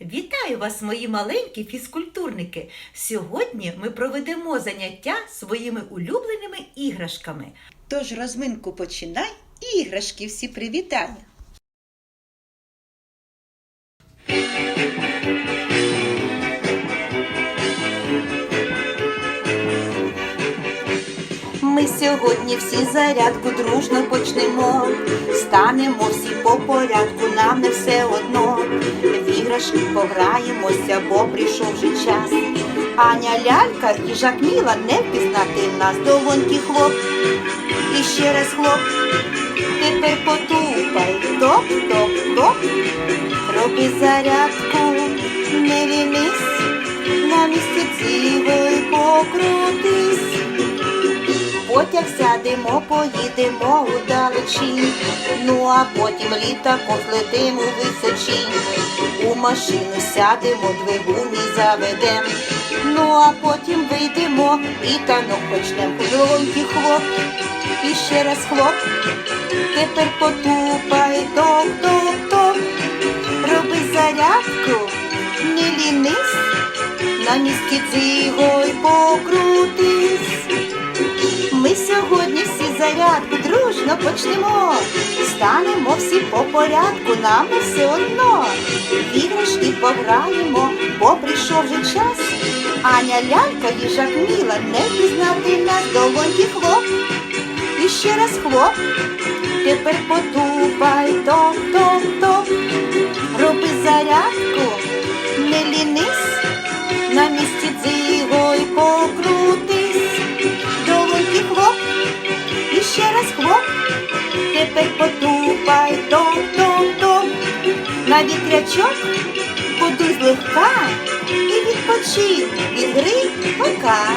Вітаю вас, мої маленькі фізкультурники! Сьогодні ми проведемо заняття своїми улюбленими іграшками. Тож розминку починай і іграшки всі привітай. Ми сьогодні всі зарядку дружно почнемо. Станемо всі по порядку, нам не все одно. В іграшки пограємося, бо прийшов вже час. Аня лялька і жакміла не впізнати нас. Довонький хлоп, і ще раз хлоп. Тепер потупай, топ-топ-топ. Роби зарядку, не лінись, на місці цілий покрутись. Потяг сядемо, поїдемо удалечі, ну а потім літаком злетимо у височі. У машину сядемо, двигун і заведем. Ну а потім вийдемо і танок почнем. Долонький хлоп, і ще раз хлоп. Тепер потупай, топ-топ-топ. Роби зарядку, не лінись, на місці цигой покрутись. Дружно почнемо. Станемо всі по порядку, нам все одно. В іграшки пограємо, бо прийшов вже час. Аня лялька їжак міла, не впізнати нас долоньки хлоп. І ще раз хлоп. Тепер потупай, топ-топ-топ. Роби зарядку, Тепер потупай, топ-топ-топ. На вітрячок подуй злегка і відпочинь від гри пока.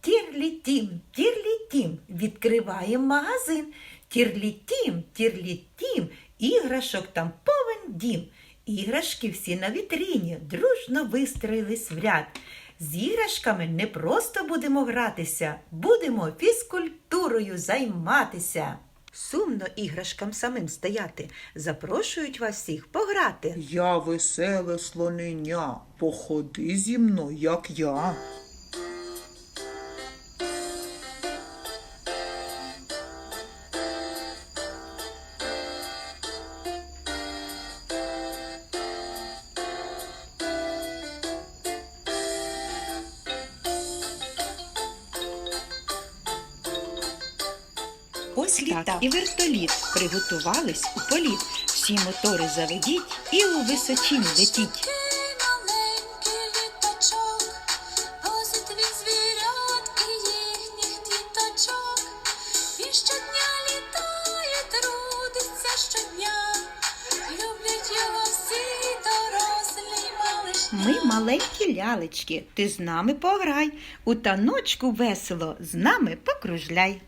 Тірлі-тім, тірлі-тім, відкриваємо магазин. Тірлі-тім, тірлі-тім, іграшок там повен дім. Іграшки всі на вітріні, дружно вистроїлись в ряд. З іграшками не просто будемо гратися, будемо фізкультурою займатися. Сумно іграшкам самим стояти. Запрошують вас всіх пограти. Я веселе слонення, походи зі мною, як я. Ось літак і вертоліт приготувались у політ. Всі мотори заведіть і у височінь летіть. Ми маленькі лялечки, ти з нами пограй. У таночку весело з нами покружляй.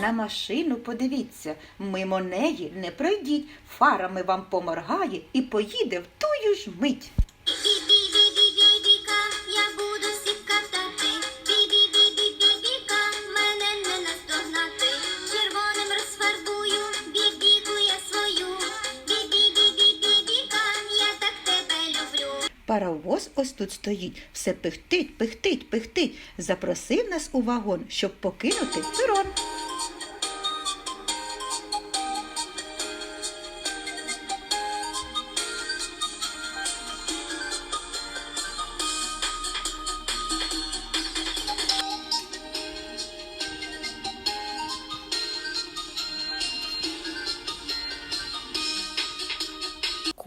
На машину подивіться, мимо неї не пройдіть, фарами вам поморгає і поїде в тую ж мить. Паровоз ось тут стоїть, все пихтить, пихтить, пихтить. Запросив нас у вагон, щоб покинути перон.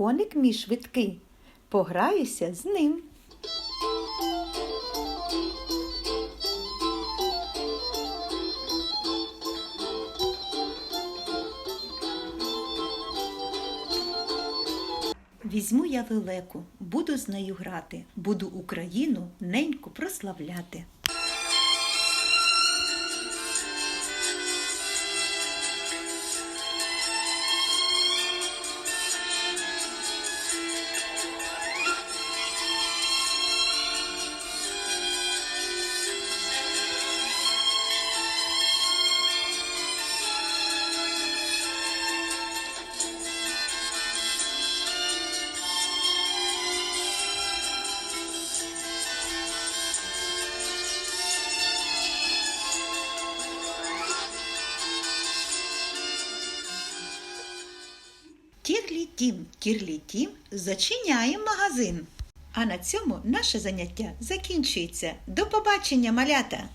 Коник мій швидкий, пограюся з ним. Візьму я лелеку, буду з нею грати, буду Україну неньку прославляти. Тірлі-тім, тірлі-тім, зачиняємо магазин. А на цьому наше заняття закінчується. До побачення, малята!